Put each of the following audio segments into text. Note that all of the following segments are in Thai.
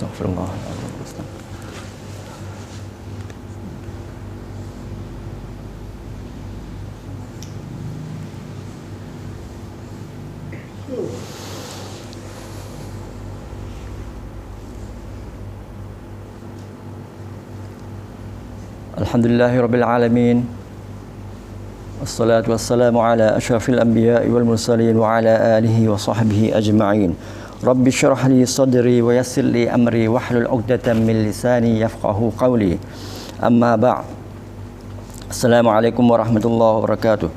استغفر الله العظيم الحمد لله رب العالمين والصلاة والسلام على أشرف الأنبياء والمرسلين وعلى آله وصحبه أجمعين رب اشرح لي صدري ويسر لي أمري واحلل عقدة من لساني يفقه قولي أما بعد السلام عليكم ورحمة الله وبركاته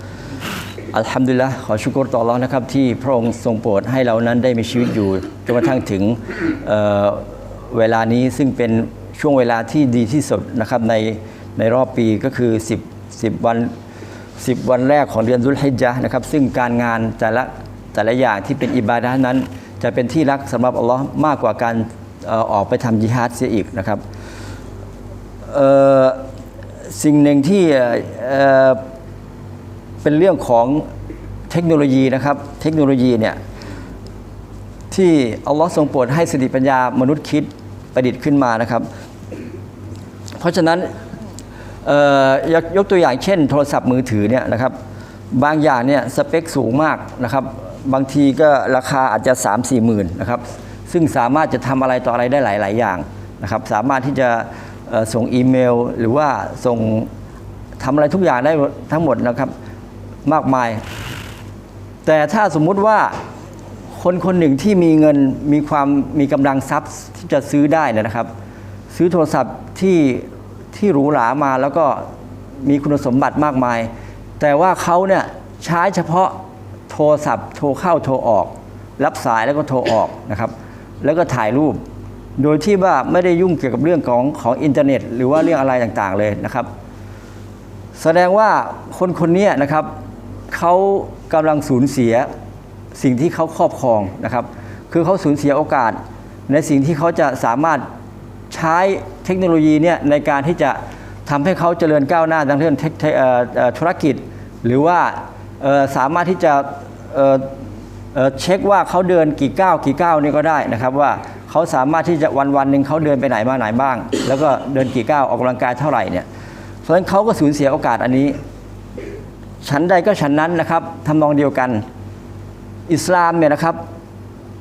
อัลฮัมดุลิลละขอชุกรต่อร้อนนะครับ ที่พระองค์ทรงโปรดให้เรานั้นได้มีชีวิตอยู่จนกระทั่งถึงเอ่อเวลานี้ซึ่งเป็นช่วงเวลาที่ดีที่สุดนะครับในในรอบปีก็คือ 10 10 วัน 10 วันแรกของเดือนดุลฮิจญะห์นะครับ ซึ่งการงานแต่ละแต่ละอย่างที่เป็นอิบาดะห์นั้น จะเป็นที่รักสำหรับอัลลอฮ์มากกว่าการออกไปทำยิฮาดเสียอีกนะครับสิ่งหนึ่งที่เป็นเรื่องของเทคโนโลยีนะครับ เทคโนโลยีเนี่ยที่อัลลอฮ์ทรงโปรดให้สติปัญญามนุษย์คิดประดิษฐ์ขึ้นมานะครับ เพราะฉะนั้นยกยกตัวอย่างเช่น โทรศัพท์มือถือเนี่ยนะครับบางอย่างเนี่ยสเปคสูงมากนะครับ บางทีก็ราคาอาจจะ 3 4หมื่นนะครับซึ่งสามารถจะทำอะไรต่ออะไรได้หลาย ๆ อย่างนะครับสามารถที่จะส่งอีเมล หรือว่าส่งทำอะไรทุกอย่างได้ทั้งหมดนะครับมากมาย แต่ถ้าสมมุติว่าคนคนหนึ่งที่มีเงินมีความมีกำลังทรัพย์ที่จะซื้อได้นะครับ ซื้อโทรศัพท์ที่ที่หรูหรามาแล้วก็มีคุณสมบัติมากมาย แต่ว่าเขาเนี่ยใช้เฉพาะ โทรศัพท์ โทรเข้าโทรออก รับสายแล้วก็โทรออกนะครับ แล้วก็ถ่ายรูป โดยที่ว่าไม่ได้ยุ่งเกี่ยวกับเรื่องของของอินเทอร์เน็ต หรือว่าเรื่องอะไรต่างๆเลยนะครับ แสดงว่าคนคนนี้นะครับเขากำลังสูญเสียสิ่งที่เขาครอบครองนะครับ คือเขาสูญเสียโอกาส ในสิ่งที่เขาจะสามารถใช้เทคโนโลยีเนี่ยในการที่จะทำให้เขาเจริญก้าวหน้าทางเรื่องธุรกิจ หรือว่า สามารถที่จะเเเช็คว่าเขาเดินกี่ก้าวกี่ก้าวนี่ก็ได้นะครับว่าเขาสามารถที่จะวันวันหนึ่งเขาเดินไปไหนมาไหนบ้าง แล้วก็เดินกี่ก้าวออกกำลังกายเท่าไหร่เนี่ยเพราะฉะนั้นเขาก็สูญเสียโอกาสอันนี้ฉันใดก็ฉันนั้นนะครับทำนองเดียวกัน อิสลามเนี่ยนะครับ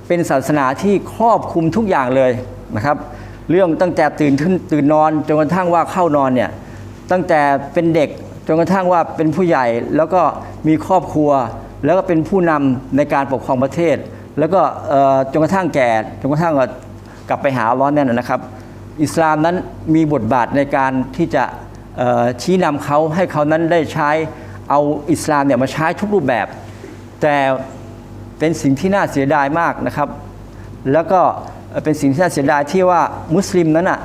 เป็นศาสนาที่ครอบคลุมทุกอย่างเลยนะครับ เรื่องตั้งแต่ตื่นขึ้นตื่นนอนจนกระทั่งว่าเข้านอนเนี่ยตั้งแต่เป็นเด็ก จนกระทั่งว่าเป็นผู้ใหญ่แล้วก็มีครอบครัว แล้วก็เป็นผู้นำในการปกครองประเทศ แล้วก็เอ่อจนกระทั่งแก่จนกระทั่งกลับไปหาอัลเลอฮ์เนี่ยนะครับ อิสลามนั้นมีบทบาทในการที่จะชี้นำเขาให้เขานั้นได้ใช้เอาอิสลามเนี่ยมาใช้ทุกรูปแบบ แต่เป็นสิ่งที่น่าเสียดายมากนะครับ แล้วก็เป็นสิ่งที่น่าเสียดายที่ว่ามุสลิมนั้นอะ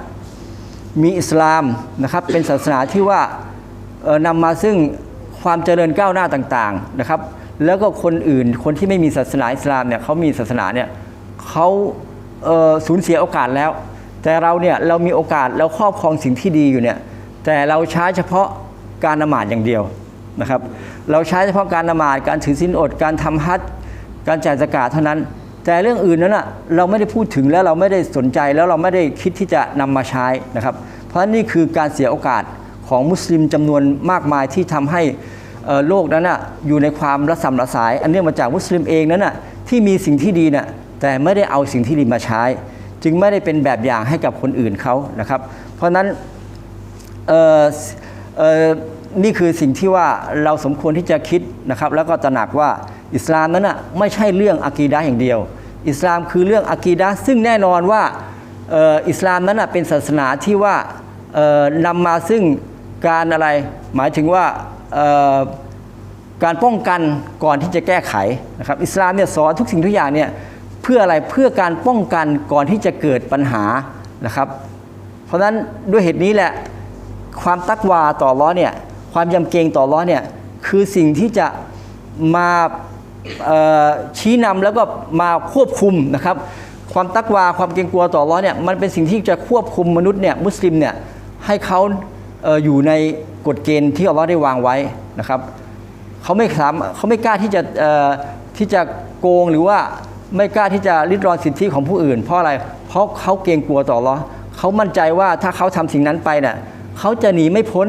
มีอิสลามนะครับเป็นศาสนาที่ว่า นำมาซึ่งความเจริญก้าวหน้าต่างๆนะครับ แล้วก็คนอื่นคนที่ไม่มีศาสนาอิสลามเนี่ยเขามีศาสนาเนี่ยเขาเสูญเสียโอกาสแล้ว แต่เราเนี่ยเรามีโอกาสเราครอบครองสิ่งที่ดีอยู่เนี่ยแต่เราใช้เฉพาะการนมาดอย่างเดียวนะครับ เราใช้เฉพาะการนมาดการถือศีลอด การทำฮัจการจ่ายสกาเท่านั้น แต่เรื่องอื่นนั้นอะเราไม่ได้พูดถึงแล้วเราไม่ได้สนใจแล้วเราไม่ได้คิดที่จะนำมาใช้นะครับ เพราะนี่คือการเสียโอกาส ของมุสลิมจำนวนมากมายที่ทำให้โลกนั้นอะอยู่ในความระสำระสาย อันเนื่องมาจากมุสลิมเองนั้นอะที่มีสิ่งที่ดีน่ะแต่ไม่ได้เอาสิ่งที่ดีมาใช้ จึงไม่ได้เป็นแบบอย่างให้กับคนอื่นเขานะครับ เพราะฉะนั้นนี่คือสิ่งที่ว่าเราสมควรที่จะคิดนะครับ แล้วก็ตระหนักว่าอิสลามนั้นอะไม่ใช่เรื่องอะกีดะอย่างเดียว อิสลามคือเรื่องอะกีดะซึ่งแน่นอนว่าอิสลามนั้นอะเป็นศาสนาที่ว่านำมาซึ่ง การอะไร หมายถึงว่าการป้องกันก่อนที่จะแก้ไขนะครับอิสลามเนี่ยสอนทุกสิ่งทุกอย่างเนี่ยเพื่ออะไรเพื่อการป้องกันก่อนที่จะเกิดปัญหานะครับ เพราะฉะนั้นด้วยเหตุนี้แหละความตักวาต่อล้อเนี่ยความยำเกรงต่อล้อเนี่ยคือสิ่งที่จะมาชี้นำแล้วก็มาควบคุมนะครับ ความตักวาความเกรงกลัวต่อล้อเนี่ยมันเป็นสิ่งที่จะควบคุมมนุษย์เนี่ยมุสลิมเนี่ยให้เขา อยู่ในกฎเกณฑ์ที่อัลลอฮ์ได้วางไว้นะครับเขาไม่สามเขาไม่กล้าที่จะที่จะโกงหรือว่าไม่กล้าที่จะริดรอนสิทธิของผู้อื่น เพราะอะไร เพราะเขาเกรงกลัวต่ออัลลอฮ์เขามั่นใจว่าถ้าเขาทำสิ่งนั้นไปเนี่ยเขาจะหนีไม่พ้น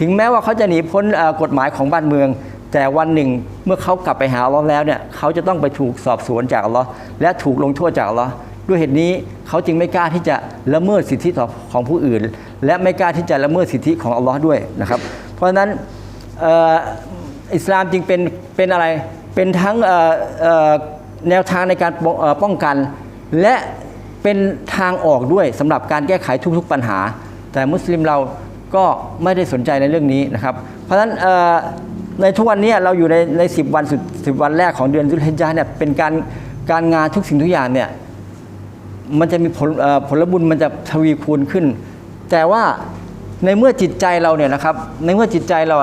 ถึงแม้ว่าเขาจะหนีพ้นกฎหมายของบ้านเมือง แต่วันหนึ่งเมื่อเขากลับไปหาอัลลอฮ์แล้วเนี่ยเขาจะต้องไปถูกสอบสวนจากอัลลอฮ์และถูกลงโทษจากอัลลอฮ์ด้วยเหตุนี้เขาจึงไม่กล้าที่จะละเมิดสิทธิของผู้อื่นและไม่กล้าที่จะละเมิดสิทธิของอัลลอฮ์ด้วยนะครับ เพราะฉะนั้นอิสลามจึงเป็นเป็นอะไรเป็นทั้งแนวทางในการป้องกัน และเป็นทางออกด้วยสำหรับการแก้ไขทุกๆปัญหา แต่มุสลิมเราก็ไม่ได้สนใจในเรื่องนี้นะครับ เพราะฉะนั้นในทุกวันนี้เราอยู่ในในสิวันสุดสิวันแรกของเดือนซุลฮิจญะห์เนี่ยเป็นการการงานทุกสิ่งทุกอย่างเนี่ยมันจะมีผลผลบุญมันจะทวีคูณขึ้น แต่ว่าในเมื่อจิตใจเราเนี่ยนะครับ ในเมื่อจิตใจเรา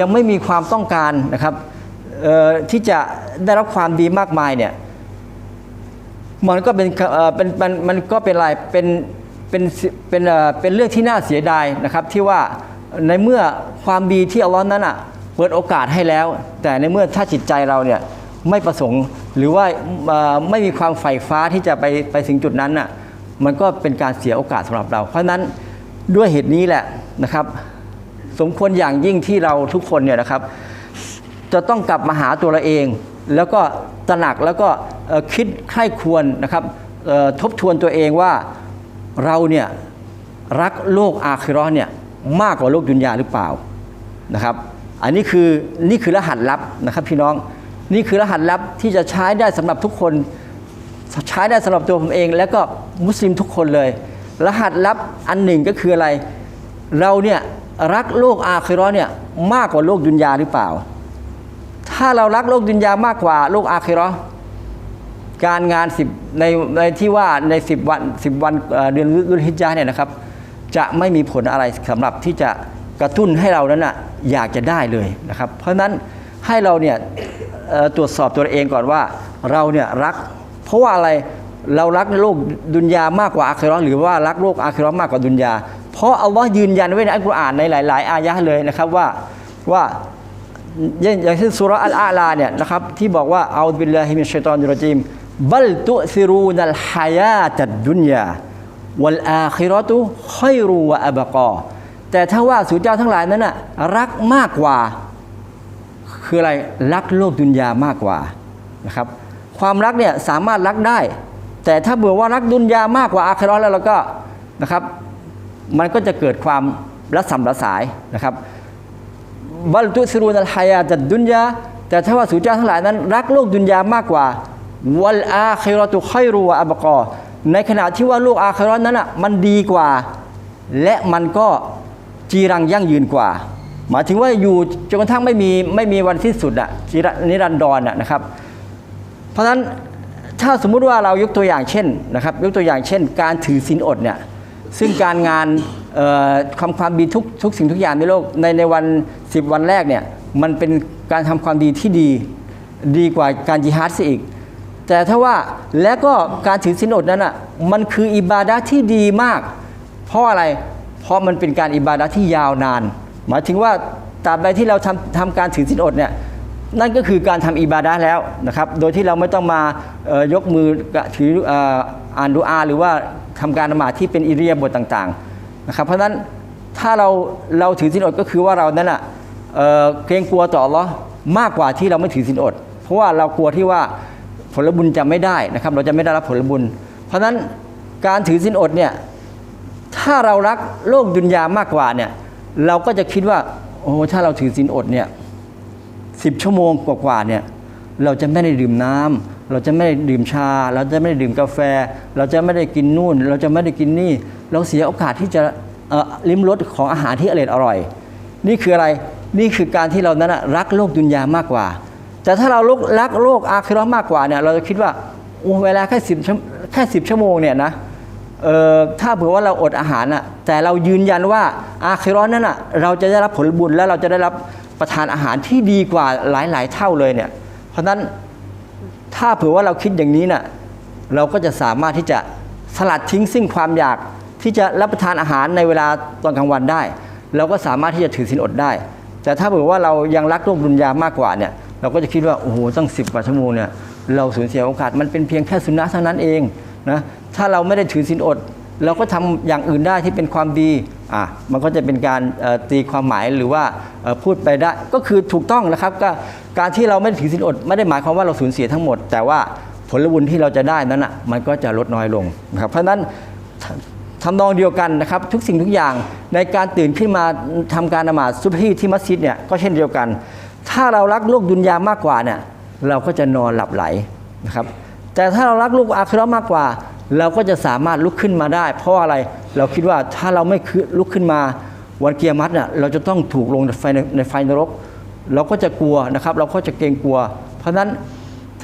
ยังไม่มีความต้องการนะครับที่จะได้รับความดีมากมายเนี่ยมันก็เป็นเป็นมันมันก็เป็นอะไรเป็นเป็นเป็นเป็นเรื่องที่น่าเสียดายนะครับ ที่ว่าในเมื่อความดีที่อัลลอฮ์นั้นอะเปิดโอกาสให้แล้ว แต่ในเมื่อถ้าจิตใจเราเนี่ยไม่ประสงค์หรือว่าไม่มีความใฝ่ฟ้าที่จะไปไปถึงจุดนั้นอะมันก็เป็นการเสียโอกาสสำหรับเรา เพราะนั้น ด้วยเหตุนี้แหละนะครับ สมควรอย่างยิ่งที่เราทุกคนเนี่ยนะครับ จะต้องกลับมาหาตัวเราเอง แล้วก็ตระหนักแล้วก็คิดใคร่ควรนะครับทบทวนตัวเองว่าเราเนี่ยรักโลกอาคิร์เนี่ยมากกว่าโลกดุนยาหรือเปล่านะครับ อันนี้คือนี่คือรหัสลับนะครับพี่น้องนี่คือรหัสลับที่จะใช้ได้สำหรับทุกคนใช้ได้สำหรับตัวผมเอง และก็มุสลิมทุกคนเลย รหัสลับอันหนึ่งก็คืออะไร เราเนี่ยรักโลกอาคิราะห์เนี่ยมากกว่าโลกดุนยาหรือเปล่า ถ้าเรารักโลกดุนยามากกว่าโลกอาคิราะห์การงานสิบในในที่ว่าในสิบวันสิบวันเดือนรุลฮิจญะห์เนี่ยนะครับ จะไม่มีผลอะไรสำหรับที่จะกระตุ้นให้เรานั้นน่ะอยากจะได้เลยนะครับ เพราะฉะนั้นให้เราเนี่ยตรวจสอบตัวเองก่อนว่าเราเนี่ยรัก เพราะว่าอะไร เรารักโลกดุนยามากกว่าอาคิราะห์หรือว่ารักโลกอาคิร์มากกว่าดุนยา เพราะอัลลอฮ์ยืนยันไว้ในอัลกุรอานในหลาย ๆ อายะห์เลยนะครับว่าว่าอย่างเช่นสุราอัลอาลาเนี่ยนะครับที่บอกว่าเอาบิลลาฮิมินชัยตอนิรรจีมบัลตุซิรูนัลฮายาตัดดุนยาวัลอาคิราะตุคอยรูวะอับกอแต่ถ้าว่าสู่เจ้าทั้งหลายนั้นน่ะรักมากกว่า คืออะไรรักโลกดุนยามากกว่านะครับความรักเนี่ยสามารถรักได้ แต่ถ้าเบื่อว่ารักดุนยามากกว่าอาคราแล้วเราก็นะครับ มันก็จะเกิดความระสำระสายนะครับบัลตุสรูนัลฮายาจัดดุนยาแต่ถ้าว่าสู่เจ้าทั้งหลายนั้น รักโลกดุนยามากกว่าวัลอาคิราะตุค่อยรูวอับกอในขณะที่ว่าโลกอาคิราะห์นั้นอะมันดีกว่า และมันก็จีรังยั่งยืนกว่า หมายถึงว่าอยู่จนกระทั่งไม่มีไม่มีวันที่สุดอะจีรนิรันดรอะนะครับ เพราะฉะนั้น ถ้าสมมุติว่าเรายกตัวอย่างเช่นนะครับยกตัวอย่างเช่น การถือศีลอดเนี่ยซึ่งการงานเอ่อความความดีทุกทุกสิ่งทุกอย่างในโลกในในวัน 10 วันแรกเนี่ยมันเป็นการทำความดีที่ดีดีกว่าการจิฮาดซะอีก แต่ถ้าว่าและก็การถือศีลอดนั้นอะมันคืออิบาดะที่ดีมาก เพราะอะไรเพราะมันเป็นการอิบาดะที่ยาวนาน หมายถึงว่าตราบใดที่เราทำทำการถือศีลอดเนี่ย นั่นก็คือการทำอิบาดะแล้วนะครับ โดยที่เราไม่ต้องมายกมือถืออ่านดูอา หรือว่าทำการละหมาดที่เป็นอิเรียบทต่างๆนะครับ เพราะฉะนั้นถ้าเราเราถือศีลอดก็คือว่าเรานั้นอะเเกรงกลัวต่ออัลเลอมากกว่าที่เราไม่ถือศีลอด เพราะว่าเรากลัวที่ว่าผลบุญจะไม่ได้นะครับ เราจะไม่ได้รับผลบุญ เพราะฉะนั้นการถือศีลอดเนี่ยถ้าเรารักโลกดุนยามากกว่าเนี่ยเราก็จะคิดว่าโอ้ถ้าเราถือศีลอดเนี่ย สิบชั่วโมงกว่าๆเนี่ยเราจะไม่ได้ดื่มน้ำเราจะไม่ได้ดื่มชา เราจะไม่ได้ดื่มกาแฟ เราจะไม่ได้กินนู่น เราจะไม่ได้กินนี่ เราเสียโอกาสที่จะลิ้มรสของอาหารที่อร่อยอร่อย นี่คืออะไรนี่คือการที่เรานั้นรักโลกดุนยามากกว่า แต่ถ้าเรารักโลกอาคิราะห์มากกว่าเนี่ยเราจะคิดว่าโอ้เวลาแค่สิบแค่สิบชั่วโมงเนี่ยนะเอ่อถ้าเผื่อว่าเราอดอาหารน่ะแต่เรายืนยันว่าอาคิราะห์นั้นน่ะเราจะได้รับผลบุญและเราจะได้รับ ประทานอาหารที่ดีกว่าหลาย ๆ เท่าเลยเนี่ย เพราะฉะนั้นถ้าเผื่อว่าเราคิดอย่างนี้น่ะเราก็จะสามารถที่จะสลัดทิ้งซึ่งความอยากที่จะรับประทานอาหารในเวลาตอนกลางวันได้ เราก็สามารถที่จะถือศีลอดได้ แต่ถ้าเผื่อว่าเรายังรักโลกดุนยามากกว่าเนี่ยเราก็จะคิดว่าโอ้โหตั้งสิบกว่าชั่วโมงเนี่ยเราสูญเสียโอกาสมันเป็นเพียงแค่สุนนะเท่านั้นเองนะถ้าเราไม่ได้ถือศีลอด เราก็ทำอย่างอื่นได้ที่เป็นความดี อะมันก็จะเป็นการตีความหมายหรือว่าพูดไปได้ก็คือถูกต้องนะครับก็การที่เราไม่ถือศีลอดไม่ได้หมายความว่าเราสูญเสียทั้งหมด แต่ว่าผลบุญที่เราจะได้นั้นอะมันก็จะลดน้อยลงนะครับเพราะนั้นทำนองเดียวกันนะครับทุกสิ่งทุกอย่างในการตื่นขึ้นมาทำการนมาศซุบฮีที่มัสยิดเนี่ยก็เช่นเดียวกัน ถ้าเรารักโลกดุนยามากกว่าเนี่ยเราก็จะนอนหลับไหลนะครับแต่ถ้าเรารักโลกอาคราะห์มากกว่า เราก็จะสามารถลุกขึ้นมาได้ เพราะอะไรเราคิดว่าถ้าเราไม่ลุกขึ้นมาวันเกียร์มัดเนี่ยเราจะต้องถูกลงในไฟในไฟนรก เราก็จะกลัวนะครับ เราก็จะเกรงกลัว เพราะฉะนั้น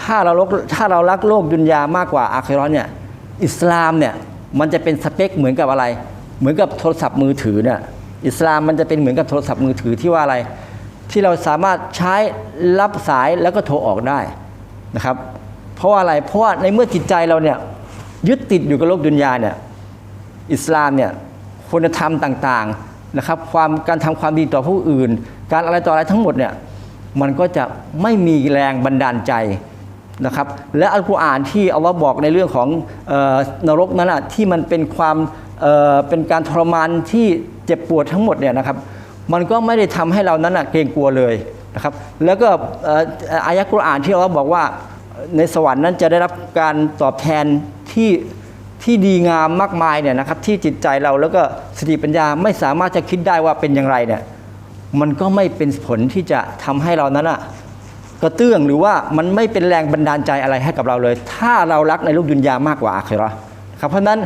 ถ้าเราถ้าเรารักโลกดุนยามากกว่าอาคิราะห์เนี่ยอิสลามเนี่ยมันจะเป็นสเปคเหมือนกับอะไร เหมือนกับโทรศัพท์มือถือเนี่ยอิสลามมันจะเป็นเหมือนกับโทรศัพท์มือถือที่ว่าอะไร ที่เราสามารถใช้รับสายแล้วก็โทรออกได้นะครับ เพราะว่าอะไรเพราะว่าในเมื่อจิตใจเราเนี่ย ยึดติดอยู่กับโลกดุนยาเนี่ยอิสลามเนี่ยคุณธรรมต่างๆนะครับความการทำความดีต่อผู้อื่น การอะไรต่ออะไรทั้งหมดเนี่ยมันก็จะไม่มีแรงบันดาลใจนะครับและอัลกุรอานที่อัลลอฮ์บอกในเรื่องของออนรกนั้นอะที่มันเป็นความเเป็นการทรมานที่เจ็บปวดทั้งหมดเนี่ยนะครับมันก็ไม่ได้ทำให้เรานั้นอะเกรงกลัวเลยนะครับแล้วก็เอ่ออายะกุรอานที่อัลลอฮ์บอกว่า ในสวรรค์นั้นจะได้รับการตอบแทนที่ที่ดีงามมากมายเนี่ยนะครับที่จิตใจเราแล้วก็สติปัญญาไม่สามารถจะคิดได้ว่าเป็นอย่างไรเนี่ยมันก็ไม่เป็นผลที่จะทำให้เรานั้นอะกระเตื้องหรือว่ามันไม่เป็นแรงบันดาลใจอะไรให้กับเราเลย ถ้าเรารักในโลกดุนยามากกว่าอาคิเราะครับเพราะนั้น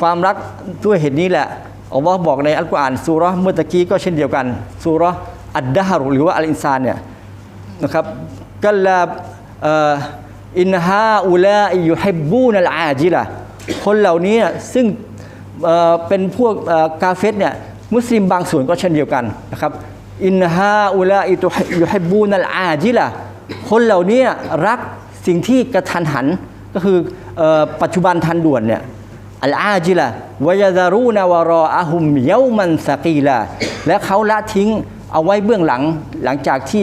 ความรักด้วยเหตุนี้แหละอัลลอฮ์บอกในอัลกุรอานซูเราะห์เมื่อตะกี้ก็เช่นเดียวกันซูเราะห์อัดดะฮาหรือว่าอัลอินซานเนี่ยนะครับกัลลา อินฮาอุลาอิยุฮิบบูนัลอาจิละคนเหล่านี้ซึ่งเป็นพวกกาเฟตเนี่ยมุสลิมบางส่วนก็เช่นเดียวกันนะครับอินฮาอุลาอิตุยุฮิบบูนัลอาจิละคนเหล่านี้รักสิ่งที่กระทันหันก็คืออปัจจุบันทันด่วนเนี่ยอัลอาจิละวยาซารูนาวรออาหุมเยามันสกีละและเขาละทิ้งเอาไว้เบื้องหลังหลังจากที่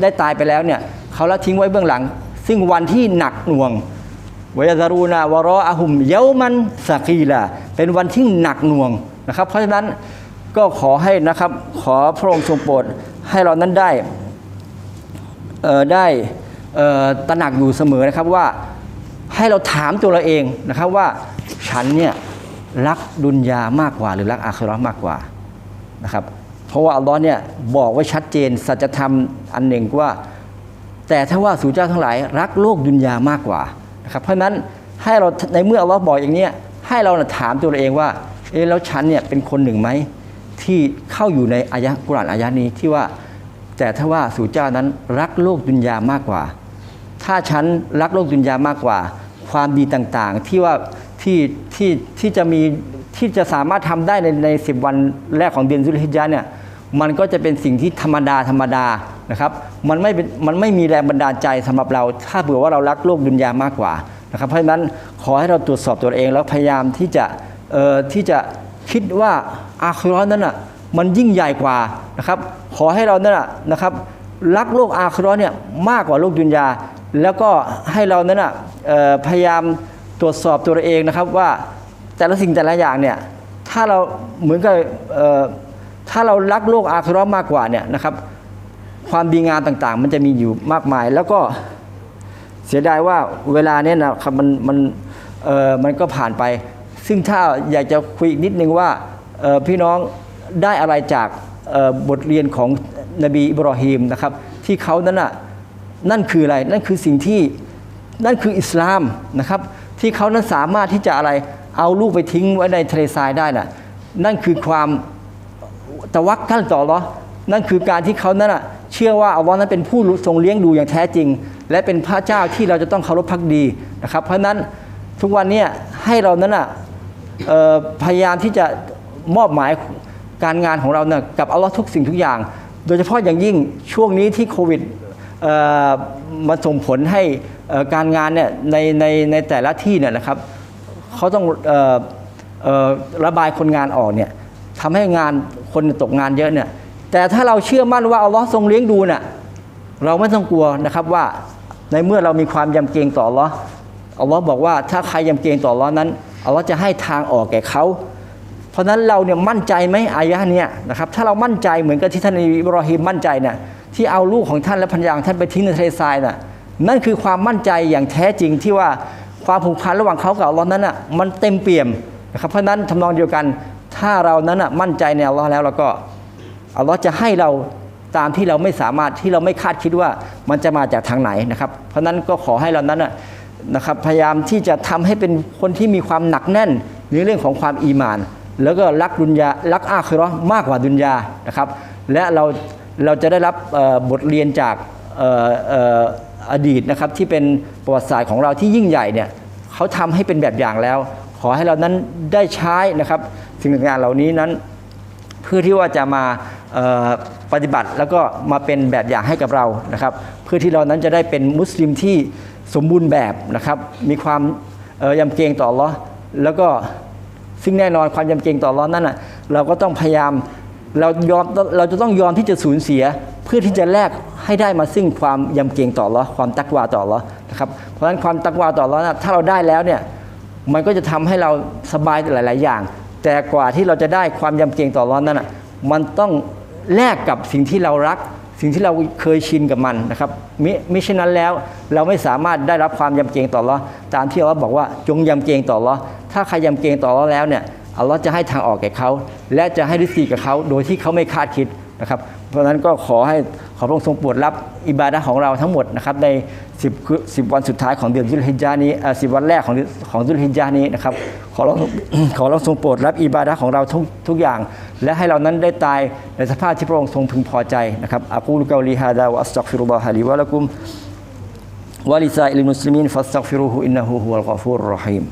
ได้ตายไปแล้วเนี่ยเขาละทิ้งไว้เบื้องหลัง ซึ่งวันที่หนักหน่วงวยาซารูนาวารออาหุมเยามันสกีละเป็นวันที่หนักหน่วงนะครับ เพราะฉะนั้นก็ขอให้นะครับขอพระองค์ทรงโปรดให้เรานั้นได้ได้ตระหนักอยู่เสมอนะครับว่าให้เราถามตัวเราเองนะครับว่าฉันเนี่ยรักดุนยามากกว่า หรือรักอาคราะมากกว่านะครับ เพราะว่าอัลลอฮ์เนี่ยบอกไว้ชัดเจนสัจธรรมอันหนึ่งว่า แต่ถ้าว่าสู่เจ้าทั้งหลายรักโลกดุนยามากกว่านะครับเพราะนั้นให้เราในเมื่ออัลลอฮ์บอกอย่างนี้ให้เราถามตัวเราเองว่าเอ๊ะแล้วฉันเนี่ยเป็นคนหนึ่งไหมที่เข้าอยู่ในอายะกุรานอายะนี้ที่ว่า แต่ถ้าว่าสู่เจ้านั้นรักโลกดุนยามากกว่า ถ้าฉันรักโลกดุนยามากกว่า ความดีต่างๆ ที่ว่าที่ที่ที่จะมีที่จะสามารถทำได้ในในสิบวันแรกของเดือนซุลฮิจญะห์เนี่ยมันก็จะเป็นสิ่งที่ธรรมดาธรรมดา นะครับมันไม่มันไม่มีแรงบันดาลใจสำหรับเรา ถ้าเผื่อว่าเรารักโลกดุนยามากกว่านะครับเพราะฉะนั้นขอให้เราตรวจสอบตัวเองแล้วพยายามที่จะเอ่อที่จะคิดว่าอาคิราะห์นั้นอะมันยิ่งใหญ่กว่านะครับขอให้เรานั่นน่ะนะครับรักโลกอาคิราะห์เนี่ยมากกว่าโลกดุนยา แล้วก็ให้เรานั้นอะพยายามตรวจสอบตัวเองนะครับว่าแต่ละสิ่งแต่ละอย่างเนี่ยถ้าเราเหมือนกับถ้าเรารักโลกอาคิราะห์มากกว่าเนี่ยนะครับ ความดีงามต่างๆ มันจะมีอยู่มากมาย แล้วก็เสียดายว่าเวลาเนี่ยนะครับมันมันเออมันก็ผ่านไป ซึ่งถ้าอยากจะคุยอีกนิดนึงว่าพี่น้องได้อะไรจากบทเรียนของนบีอิบรอฮีมนะครับ ที่เขานั้นน่ะนั่นคืออะไรนั่นคือสิ่งที่นั่นคืออิสลามนะครับ ที่เขานั้นสามารถที่จะอะไรเอาลูกไปทิ้งไว้ในทะเลทรายได้น่ะนั่นคือความตะวักขั้นต่ออัลลอนั่นคือการที่เขานั้นน่ะ เชื่อว่าอัลลอฮ์นั้นเป็นผู้ทรงเลี้ยงดูอย่างแท้จริง และเป็นพระเจ้าที่เราจะต้องเคารพพักดีนะครับ เพราะนั้นทุกวันนี้ให้เรานั้นน่ะพยายามที่จะมอบหมายการงานของเราเนี่ยกับอัลลอฮ์ทุกสิ่งทุกอย่าง โดยเฉพาะอย่างยิ่งช่วงนี้ที่โควิดเอ่อมาส่งผลให้การงานเนี่ยในในในแต่ละที่เนี่ยนะครับเขาต้องออออระบายคนงานออกเนี่ยทำให้งานคนตกงานเยอะเนี่ย แต่ถ้าเราเชื่อมั่นว่าอัลลอฮ์ทรงเลี้ยงดูนี่ยเราไม่ต้องกลัวนะครับว่าในเมื่อเรามีความยำเกรงต่ออัลลอฮ์อัลลอฮ์บอกว่าถ้าใครยำเกรงต่ออัลลอฮ์นั้นอัลลอฮ์จะให้ทางออกแก่เขาเพราะฉะนั้นเราเนี่ยมั่นใจไหมอายะเนี่ยนะครับถ้าเรามั่นใจเหมือนกับที่ท่านอิบรอฮิมมั่นใจเนี่ยที่เอาลูกของท่านและภรรยางท่านไปทิ้งในทะเลทรายน่ะนั่นคือความมั่นใจอย่างแท้จริงที่ว่าความผูกพันระหว่างเขากับอัลลอฮ์นั้นน่ะมันเต็มเปี่ยมนะครับเพราะนั้นทำนองเดียวกัน ถ้าเรานั้นน่ะมั่นใจในอัลลอฮ์แล้วเราก็ อัลลอฮ์จะให้เราตามที่เราไม่สามารถที่เราไม่คาดคิดว่ามันจะมาจากทางไหนนะครับ เพราะนั้นก็ขอให้เรานั้นนะครับพยายามที่จะทำให้เป็นคนที่มีความหนักแน่นในเรื่องของความอีมาน แล้วก็รักดุนยารักอาคิเราะห์มากกว่าดุนยานะครับ และเราเราจะได้รับบทเรียนจากอดีตนะครับที่เป็นประวัติศาสตร์ของเราที่ยิ่งใหญ่เนี่ยเขาทำให้เป็นแบบอย่างแล้ว ขอให้เรานั้นได้ใช้นะครับสิ่งต่างๆเหล่านี้นั้น เพื่อที่ว่าจะมา ปฏิบัติแล้วก็มาเป็นแบบอย่างให้กับเรานะครับ เพื่อที่เรานั้นจะได้เป็นมุสลิมที่สมบูรณ์แบบนะครับ มีความยำเกรงต่ออัลเลาะห์แล้วก็ซึ่งแน่นอนความยำเกรงต่ออัลเลาะห์นั้นนะเราก็ต้องพยายามเรายอมเราจะต้องยอมที่จะสูญเสีย เพื่อที่จะแลกให้ได้มาซึ่งความยำเกรงต่ออัลเลาะห์ความตักวาต่ออัลเลาะห์นะครับเพราะฉะนั้นความตักวาต่ออัลเลาะห์นะถ้าเราได้แล้วเนี่ยมันก็จะทำให้เราสบายหลาย ๆ อย่าง แต่กว่าที่เราจะได้ความยำเกรงต่อร้อนนั้นอะมันต้อง แลกกับสิ่งที่เรารัก สิ่งที่เราเคยชินกับมันนะครับมิมิฉะนั้นแล้วเราไม่สามารถได้รับความยำเกรงต่อรอตามที่อัลเลาะห์บอกว่าจงยำเกรงต่อรอถ้าใครยำเกรงต่อรอแล้วเนี่ยอัลเลาะห์จะให้ทางออกแก่เขาและจะให้ริสีกับเขาโดยที่เขาไม่คาดคิด นะครับ เพราะฉะนั้นก็ขอให้ขอพระองค์ทรงโปรดรับอิบาดะของเราทั้งหมดนะครับใน10คือ10 วันสุดท้ายของเดือนซุลฮิจานี้อ่า10วันแรกของของซุลฮิจานี้นะครับขอเราขอเราทรงโปรดรับอิบาดะของเราทุกทุกอย่าง และให้เรานั้นได้ตายในสภาพที่พระองค์ทรงพึงพอใจนะครับอากูลกาลีฮาดาวอัสตัฆฟิรุลลอฮะลีวะละกุมวะลิซาอิลมุสลิมีนฟัสตัฆฟิรุฮูอินนะฮูฮุวัลกอฟูรรอฮีม